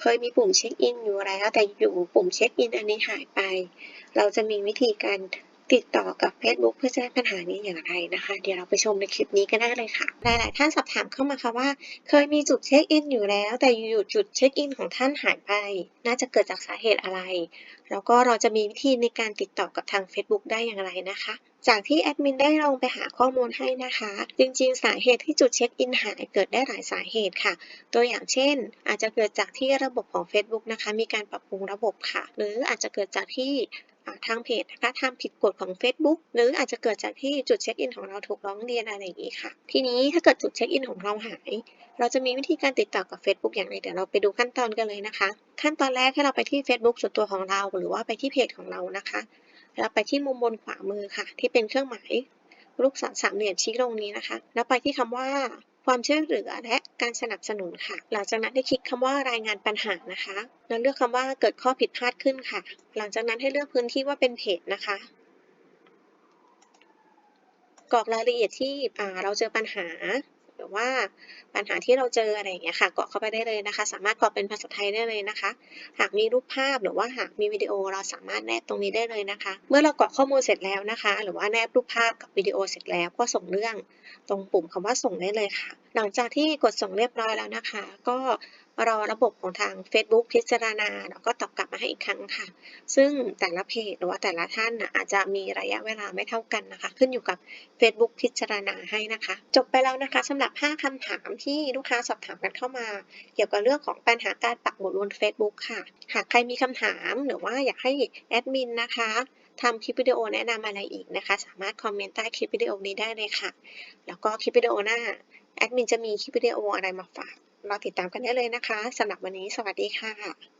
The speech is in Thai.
เคยมีปุ่มเช็คอินอยู่แล้ว แต่อยู่ปุ่มเช็คอินอันนี้หายไป เราจะมีวิธีการติดต่อกับ Facebook เพื่อแจ้งปัญหานี้อย่างไรนะคะ เดี๋ยวเราไปชมในคลิปนี้กันได้เลยค่ะ หลาย ๆ ท่านสอบถามเข้ามาค่ะว่า เคยมีจุดเช็คอินอยู่แล้ว แต่อยู่จุดเช็คอินของท่านหายไป น่าจะเกิดจากสาเหตุอะไร แล้วก็เราจะมีวิธีในการติดต่อกับทาง Facebook ได้อย่างไรนะคะ จากที่แอดมินได้ลองไปหาข้อมูลให้นะคะ จริงๆ สาเหตุที่จุดเช็คอินหายเกิดได้หลายสาเหตุค่ะ ตัวอย่างเช่น อาจจะเกิดจากที่ระบบของ Facebook นะคะ มีการปรับปรุงระบบค่ะ หรืออาจจะเกิดจากที่ทางเพจนะคะทำผิดกฎของ Facebook หรืออาจจะเกิดจากที่จุดเช็คอินของเราถูกร้องเรียนอะไรอย่างนี้ค่ะ ทีนี้ถ้าเกิดจุดเช็คอินของเราหาย เราจะมีวิธีการติดต่อกับ Facebook อย่างไรเดี๋ยวเราไปดูขั้นตอนกันเลยนะคะ ขั้นตอนแรกให้เราไปที่ Facebook ส่วนตัวของเรา หรือว่าไปที่เพจของเรานะคะ เราไปที่มุมบนขวามือค่ะ ที่เป็นเครื่องหมายลูกศรสามเหลี่ยมชี้ตรงนี้นะคะ แล้วไปที่คำว่าความช่วยเหลือและการสนับสนุนค่ะ หลังจากนั้นให้คลิกคำว่ารายงานปัญหานะคะ แล้วเลือกคำว่าเกิดข้อผิดพลาดขึ้นค่ะ หลังจากนั้นให้เลือกพื้นที่ว่าเป็นเพจนะคะ กรอกรายละเอียดที่เราเจอปัญหา หรือว่าปัญหาที่เราเจออะไรอย่างเงี้ยค่ะกรอกเข้าไปได้เลยนะคะ สามารถกรอกเป็นภาษาไทยได้เลยนะคะ หากมีรูปภาพหรือว่าหากมีวิดีโอเราสามารถแนบตรงนี้ได้เลยนะคะ เมื่อเรากรอกข้อมูลเสร็จแล้วนะคะ หรือว่าแนบรูปภาพกับวิดีโอเสร็จแล้วก็ส่งเรื่องตรงปุ่มคำว่าส่งได้เลยค่ะ หลังจากที่กดส่งเรียบร้อยแล้วนะคะ ก็ รอระบบของทาง Facebook พิจารณาแล้วก็ตอบกลับมาให้อีกครั้งค่ะ ซึ่งแต่ละเพจหรือว่าแต่ละท่านอาจจะมีระยะเวลาไม่เท่ากันนะคะ ขึ้นอยู่กับ Facebook พิจารณาให้นะคะ จบไปแล้วนะคะสำหรับ 5คำถามที่ลูกค้าสอบถามกันเข้ามา เกี่ยวกับเรื่องของปัญหาการปักหมุดบน Facebook ค่ะ หากใครมีคำถามหรือว่าอยากให้แอดมินนะคะทำคลิปวิดีโอแนะนำอะไรอีกนะคะ สามารถคอมเมนต์ใต้คลิปวิดีโอนี้ได้เลยค่ะ แล้วก็คลิปวิดีโอหน้า แอดมินจะมีคลิปวิดีโออะไรมาฝากรอติดตามกันได้เลยนะคะสำหรับวันนี้สวัสดีค่ะ